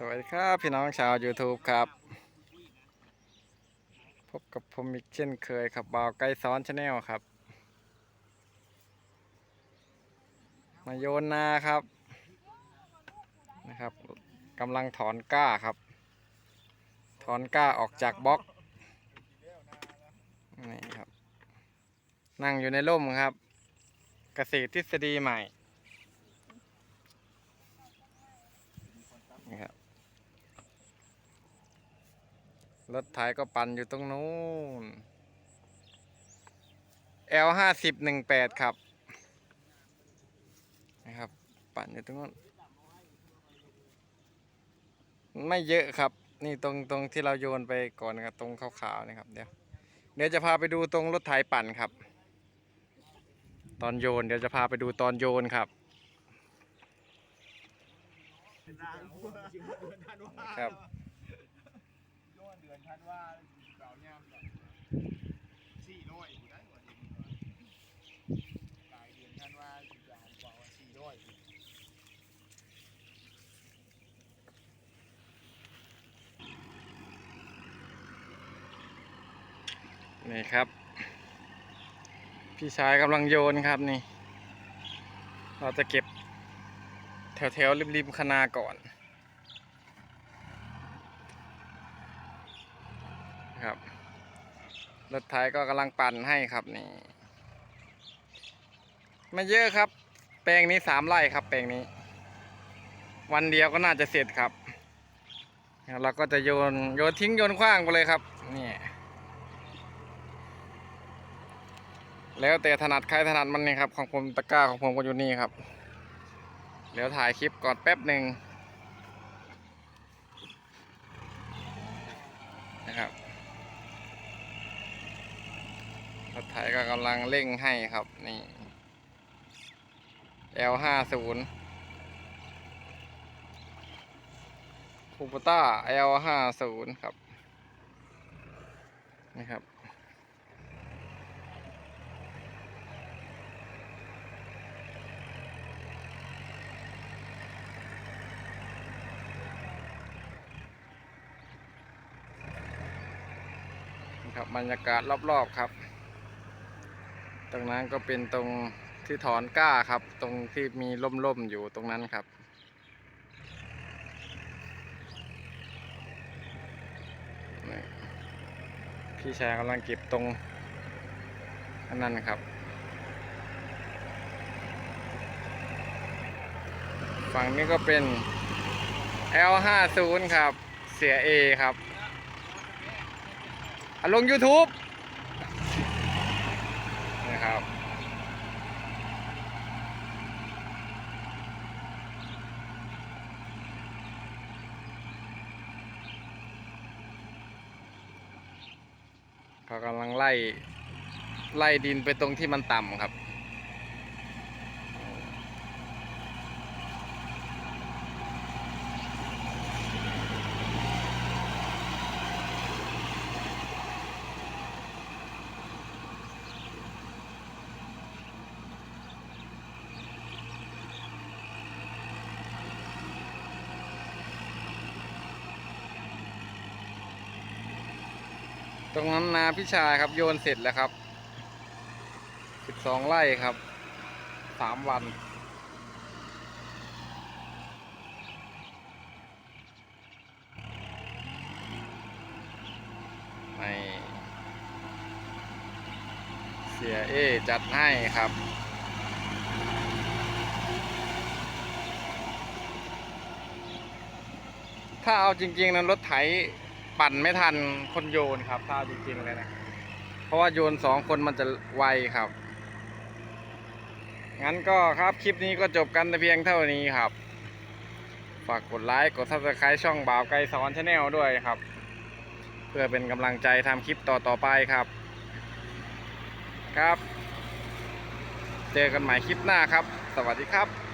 สวัสดีครับพี่น้องชาว YouTube ครับ พบกับผมอีกเช่นเคยครับบ่าวไกลซ้อนชาแนลครับ มาโยนนาครับนะครับกำลังถอนก้าครับ ถอนก้าออกจากบล็อกนี่ครับ นั่งอยู่ในร่มครับ เกษตรทฤษฎีใหม่นี่ครับ รถไถก็ปั่นอยู่ตรงนู้น L ห้าสิบหนึ่งแปดครับ นะครับ ปั่นอยู่ตรงนู้น ไม่เยอะครับ นี่ตรงตรงที่เราโยนไปก่อนครับตรงขาวๆนี่ครับเดี๋ยวเดี๋ยวจะพาไปดูตรงรถไถปั่นครับ ตอนโยนเดี๋ยวจะพาไปดูตอนโยนครับครับ อนเดือนว่าเก่าย่ำแบบสี่ร้อยอยู่ได้หมดเองกายเดือนทันว่าสิบยามกว่าสี่ร้อยนี่ครับ พี่ชายกำลังโยนครับนี่ เราจะเก็บแถวแถวๆริมๆคนาก่อน ครับรถไถก็กำลังปั่นให้ครับนี่ไม่เยอะครับ แปลงนี้สามไร่ครับ แปลงนี้ วันเดียวก็น่าจะเสร็จครับเราก็จะโยนโยนทิ้งโยนขว้างไปเลยครับนี่แล้วแต่ถนัดใครถนัดมันนี่ครับของผมตะกร้าของผมก็อยู่นี่ครับเดี๋ยวถ่ายคลิปก่อนแป๊บหนึ่งนะครับ รถไถก็กำลังเร่งให้ครับนี่ L ห้าศูนย์คูปต้า L ห้าศูนย์ครับนี่ครับครับบรรยากาศรอบๆครับ ตรงนั้นก็เป็นตรงที่ถอนก้าครับ ตรงที่มีร่มๆอยู่ตรงนั้นครับนี่พี่ชายกำลังเก็บตรงอันนั้นครับ ฝั่งนี้ก็เป็น L50 ครับ เสีย A ครับอะลง YouTube นะครับเขากำลังไล่ไล่ดินไปตรงที่มันต่ำครับ ตรงนั้นนาพี่ชายครับโยนเสร็จแล้วครับสิบสองไร่ครับสามวันในเสียเอจัดให้ครับถ้าเอาจริงๆนั้นรถไถ ปั่นไม่ทันคนโยนครับถ้าเอาจริงๆเลยนะ เพราะว่าโยนสองคนมันจะไวครับ งั้นก็ครับคลิปนี้ก็จบกันแต่เพียงเท่านี้ครับ ฝากกดไลค์กดซับสไครต์ช่องบ่าวไกลสอนชาแนลด้วยครับ เพื่อเป็นกำลังใจทำคลิปต่อๆไปครับ ครับ เจอกันใหม่คลิปหน้าครับ สวัสดีครับ